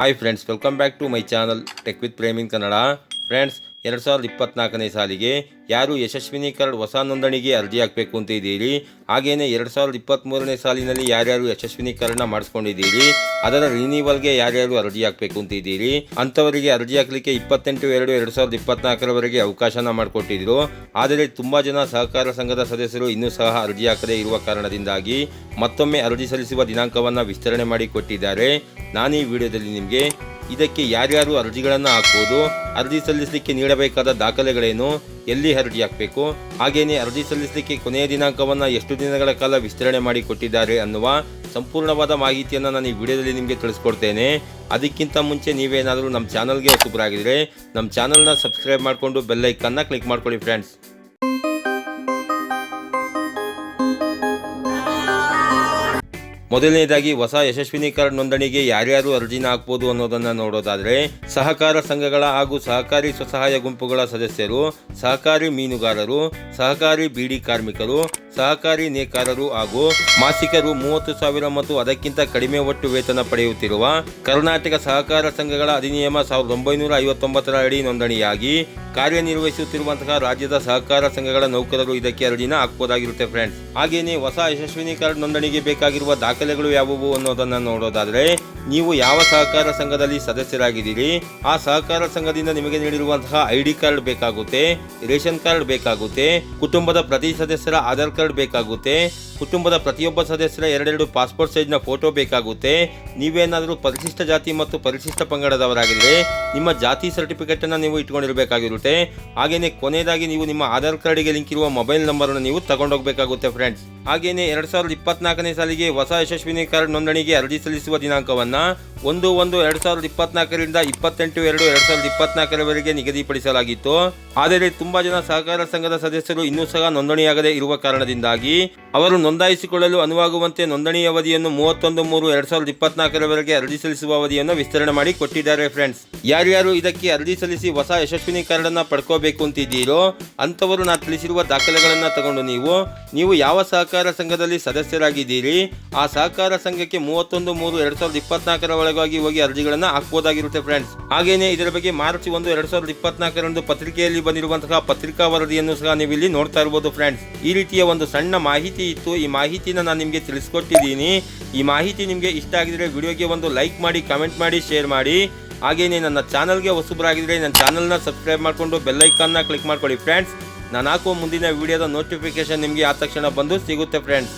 hi friends welcome back to my channel tech with ಪ್ರೇಮಿಂಗ್ Kannada friends ಎರಡು ಸಾವಿರದ ಇಪ್ಪತ್ನಾಲ್ಕನೇ ಸಾಲಿಗೆ ಯಾರು ಯಶಸ್ವಿನಿ ಕಾರ್ಡ್ ಹೊಸ ನೋಂದಣಿಗೆ ಅರ್ಜಿ ಹಾಕಬೇಕು ಅಂತ ಇದ್ದೀರಿ? ಹಾಗೆಯೇ ಎರಡು ಸಾವಿರದ ಇಪ್ಪತ್ತ್ಮೂರನೇ ಸಾಲಿನಲ್ಲಿ ಯಾರ್ಯಾರು ಯಶಸ್ವಿನಿ ಕಾರ್ಡ್ನ ಮಾಡಿಸ್ಕೊಂಡಿದ್ದೀರಿ? ಅದರ ರಿನಿವಲ್ಗೆ ಯಾರ್ಯಾರು ಅರ್ಜಿ ಹಾಕಬೇಕು ಅಂತ ಇದ್ದೀರಿ? ಅಂಥವರಿಗೆ ಅರ್ಜಿ ಹಾಕಲಿಕ್ಕೆ ಇಪ್ಪತ್ತೆಂಟು ಎರಡು ಎರಡು ಸಾವಿರದ ಇಪ್ಪತ್ನಾಲ್ಕರವರೆಗೆ ಅವಕಾಶನ ಮಾಡಿಕೊಟ್ಟಿದ್ರು. ಆದರೆ ತುಂಬ ಜನ ಸಹಕಾರ ಸಂಘದ ಸದಸ್ಯರು ಇನ್ನೂ ಸಹ ಅರ್ಜಿ ಹಾಕದೇ ಇರುವ ಕಾರಣದಿಂದಾಗಿ ಮತ್ತೊಮ್ಮೆ ಅರ್ಜಿ ಸಲ್ಲಿಸುವ ದಿನಾಂಕವನ್ನು ವಿಸ್ತರಣೆ ಮಾಡಿ ಕೊಟ್ಟಿದ್ದಾರೆ. ನಾನು ಈ ವಿಡಿಯೋದಲ್ಲಿ ನಿಮಗೆ ಇದಕ್ಕೆ ಯಾರ್ಯಾರು ಅರ್ಜಿಗಳನ್ನು ಹಾಕಬಹುದು ಅರ್ಜಿ ಸಲ್ಲಿಸಲಿಕ್ಕೆ ನೀಡಬೇಕಾದ ದಾಖಲೆಗಳೇನು, ಎಲ್ಲಿ ಅರ್ಜಿ ಹಾಕಬೇಕು, ಹಾಗೇನೆ ಅರ್ಜಿ ಸಲ್ಲಿಸಲಿಕ್ಕೆ ಕೊನೆಯ ದಿನಾಂಕವನ್ನು ಎಷ್ಟು ದಿನಗಳ ಕಾಲ ವಿಸ್ತರಣೆ ಮಾಡಿ ಕೊಟ್ಟಿದ್ದಾರೆ ಅನ್ನುವ ಸಂಪೂರ್ಣವಾದ ಮಾಹಿತಿಯನ್ನು ನಾನು ಈ ವಿಡಿಯೋದಲ್ಲಿ ನಿಮಗೆ ತಿಳಿಸ್ಕೊಡ್ತೇನೆ. ಅದಕ್ಕಿಂತ ಮುಂಚೆ ನೀವೇನಾದರೂ ನಮ್ಮ ಚಾನಲ್ಗೆ ಹೊಸಬರಾಗಿದ್ದರೆ ನಮ್ಮ ಚಾನಲ್ನ ಸಬ್ಸ್ಕ್ರೈಬ್ ಮಾಡಿಕೊಂಡು ಬೆಲ್ಲೈಕನ್ನ ಕ್ಲಿಕ್ ಮಾಡ್ಕೊಳ್ಳಿ ಫ್ರೆಂಡ್ಸ್ ಮೊದಲನೇದಾಗಿ ಹೊಸ ಯಶಸ್ವಿನಿ ಕಾರ್ಡ್ ನೋಂದಣಿಗೆ ಯಾರ್ಯಾರು ಅರ್ಜಿನ ಹಾಕ್ಬೋದು ಅನ್ನೋದನ್ನು ನೋಡೋದಾದ್ರೆ, ಸಹಕಾರ ಸಂಘಗಳ ಹಾಗೂ ಸಹಕಾರಿ ಸ್ವಸಹಾಯ ಗುಂಪುಗಳ ಸದಸ್ಯರು, ಸಹಕಾರಿ ಮೀನುಗಾರರು, ಸಹಕಾರಿ ಬೀಡಿ ಕಾರ್ಮಿಕರು, ಸಹಕಾರಿ ನೇಕಾರರು ಹಾಗೂ ಮಾಸಿಕರು ಮೂವತ್ತು ಸಾವಿರ ಮತ್ತು ಅದಕ್ಕಿಂತ ಕಡಿಮೆ ಒಟ್ಟು ವೇತನ ಪಡೆಯುತ್ತಿರುವ ಕರ್ನಾಟಕ ಸಹಕಾರ ಸಂಘಗಳ ಅಧಿನಿಯಮ ಸಾವಿರದ ಒಂಬೈನೂರ ಐವತ್ತೊಂಬತ್ತರ ಅಡಿ ನೋಂದಣಿಯಾಗಿ ಕಾರ್ಯನಿರ್ವಹಿಸುತ್ತಿರುವಂತಹ ರಾಜ್ಯದ ಸಹಕಾರ ಸಂಘಗಳ ನೌಕರರು ಇದಕ್ಕೆ ಅರ್ಜಿನ ಹಾಕಬಹುದಾಗಿರುತ್ತೆ ಫ್ರೆಂಡ್ಸ್ ಹಾಗೆಯೇ ಹೊಸ ಯಶಸ್ವಿನಿ ಕಾರ್ಡ್ ನೋಂದಣಿಗೆ ಬೇಕಾಗಿರುವ ದಾಖಲೆಗಳು ಯಾವುವು ಅನ್ನೋದನ್ನ ನೋಡೋದಾದ್ರೆ, ನೀವು ಯಾವ ಸಹಕಾರ ಸಂಘದಲ್ಲಿ ಸದಸ್ಯರಾಗಿದ್ದೀರಿ, ಆ ಸಹಕಾರ ಸಂಘದಿಂದ ನಿಮಗೆ ನೀಡಿರುವಂತಹ ಐ ಡಿ ಕಾರ್ಡ್ ಬೇಕಾಗುತ್ತೆ, ರೇಷನ್ ಕಾರ್ಡ್ ಬೇಕಾಗುತ್ತೆ, ಕುಟುಂಬದ ಪ್ರತಿ ಸದಸ್ಯರ ಆಧಾರ್ ಕಾರ್ಡ್ ಬೇಕಾಗುತ್ತೆ ಕುಟುಂಬದ ಪ್ರತಿಯೊಬ್ಬ ಸದಸ್ಯರ ಎರಡೆರಡು ಪಾಸ್ಪೋರ್ಟ್ ಸೈಜ್ನ ಫೋಟೋ ಬೇಕಾಗುತ್ತೆ. ನೀವೇನಾದರೂ ಪರಿಶಿಷ್ಟ ಜಾತಿ ಮತ್ತು ಪರಿಶಿಷ್ಟ ಪಂಗಡದವರಾಗಿದ್ದರೆ ನಿಮ್ಮ ಜಾತಿ ಸರ್ಟಿಫಿಕೇಟನ್ನು ನೀವು ಇಟ್ಕೊಂಡಿರಬೇಕಾಗಿರುತ್ತೆ. ಹಾಗೆಯೇ ಕೊನೆಯದಾಗಿ ನೀವು ನಿಮ್ಮ ಆಧಾರ್ ಕಾರ್ಡಿಗೆ ಲಿಂಕ್ ಇರುವ ಮೊಬೈಲ್ ನಂಬರನ್ನು ನೀವು ತಗೊಂಡೋಗಬೇಕಾಗುತ್ತೆ ಫ್ರೆಂಡ್ಸ್ ಹಾಗೇನೆ ಎರಡು ಸಾವಿರದ ಇಪ್ಪತ್ನಾಲ್ಕನೇ ಸಾಲಿಗೆ ಹೊಸ ಯಶಸ್ವಿನಿ ಕಾರ್ಡ್ ನೋಂದಣಿಗೆ ಅರ್ಜಿ ಸಲ್ಲಿಸುವ ದಿನಾಂಕವನ್ನು ಒಂದು ಒಂದು ಎರಡು ಸಾವಿರದ ಇಪ್ಪತ್ನಾಲ್ಕರಿಂದ ಇಪ್ಪತ್ತೆಂಟು ಎರಡು ಎರಡು ಸಾವಿರದ ಇಪ್ಪತ್ನಾಲ್ಕರವರೆಗೆ ನಿಗದಿಪಡಿಸಲಾಗಿತ್ತು. ಆದರೆ ತುಂಬಾ ಜನ ಸಹಕಾರ ಸಂಘದ ಸದಸ್ಯರು ಇನ್ನೂ ಸಹ ನೋಂದಣಿಯಾಗದೇ ಇರುವ ಕಾರಣದಿಂದಾಗಿ ಅವರು ನೋಂದಾಯಿಸಿಕೊಳ್ಳಲು ಅನುವಾಗುವಂತೆ ನೋಂದಣಿ ಅವಧಿಯನ್ನು ಮೂವತ್ತೊಂದು ಮೂರು ಎರಡು ಸಾವಿರದ ಇಪ್ಪತ್ನಾಲ್ಕರವರೆಗೆ ಅರ್ಜಿ ಸಲ್ಲಿಸುವ ಅವಧಿಯನ್ನು ವಿಸ್ತರಣೆ ಮಾಡಿ ಕೊಟ್ಟಿದ್ದಾರೆ ಫ್ರೆಂಡ್ಸ್ ಯಾರ್ಯಾರು ಇದಕ್ಕೆ ಅರ್ಜಿ ಸಲ್ಲಿಸಿ ಹೊಸ ಯಶಸ್ವಿನಿ ಕಾರ್ಡ್ ಅನ್ನ ಪಡ್ಕೋಬೇಕು ಅಂತಿದ್ದೀರೋ ಅಂತವರು ನಾನು ತಿಳಿಸಿರುವ ದಾಖಲೆಗಳನ್ನು ತಗೊಂಡು ನೀವು ನೀವು ಯಾವ ಸಹಕಾರ ಸಂಘದಲ್ಲಿ ಸದಸ್ಯರಾಗಿದ್ದೀರಿ, ಆ ಸಹಕಾರ ಸಂಘಕ್ಕೆ ಮೂವತ್ತೊಂದು ಮೂರು ಎರಡು ಸಾವಿರದ ಇಪ್ಪತ್ನಾಲ್ಕರ ಒಳಗಾಗಿ ಹೋಗಿ ಅರ್ಜಿಗಳನ್ನು ಹಾಕ್ಬೋದಾಗಿರುತ್ತೆ ಫ್ರೆಂಡ್ಸ್ ಹಾಗೇನೆ ಇದರ ಬಗ್ಗೆ ಮಾರ್ಚ್ ಒಂದು ಎರಡು ಸಾವಿರದ ಇಪ್ಪತ್ನಾಲ್ಕರಂದು ಪತ್ರಿಕೆಯಲ್ಲಿ ಬಂದಿರುವಂತಹ ಪತ್ರಿಕಾ ವರದಿಯನ್ನು ಸಹ ನೀವು ಇಲ್ಲಿ ನೋಡ್ತಾ ಇರಬಹುದು ಫ್ರೆಂಡ್ಸ್ ಈ ರೀತಿಯ ಒಂದು ಸಣ್ಣ ಮಾಹಿತಿ ಇತ್ತು. ಈ ಮಾಹಿತಿನ ನಾನು ನಿಮಗೆ ತಿಳಿಸ್ಕೊಟ್ಟಿದ್ದೀನಿ. ಈ ಮಾಹಿತಿ ನಿಮಗೆ ಇಷ್ಟ ಆಗಿದ್ರೆ ವಿಡಿಯೋಗೆ ಒಂದು ಲೈಕ್ ಮಾಡಿ ಕಮೆಂಟ್ ಮಾಡಿ ಶೇರ್ ಮಾಡಿ. ಹಾಗೇನೆ ನನ್ನ ಚಾನಲ್ಗೆ ಹೊಸಬರಾಗಿದ್ರೆ ನನ್ನ ಚಾನಲ್ನ ಸಬ್ಸ್ಕ್ರೈಬ್ ಮಾಡಿಕೊಂಡು ಬೆಲ್ಲೈಕನ್ನ ಕ್ಲಿಕ್ ಮಾಡ್ಕೊಳ್ಳಿ ಫ್ರೆಂಡ್ಸ್. ನಾನು ಹಾಕುವ ಮುಂದಿನ ವಿಡಿಯೋದ ನೋಟಿಫಿಕೇಷನ್ ನಿಮಗೆ ಆದ ತಕ್ಷಣ ಬಂದು ಸಿಗುತ್ತೆ ಫ್ರೆಂಡ್ಸ್.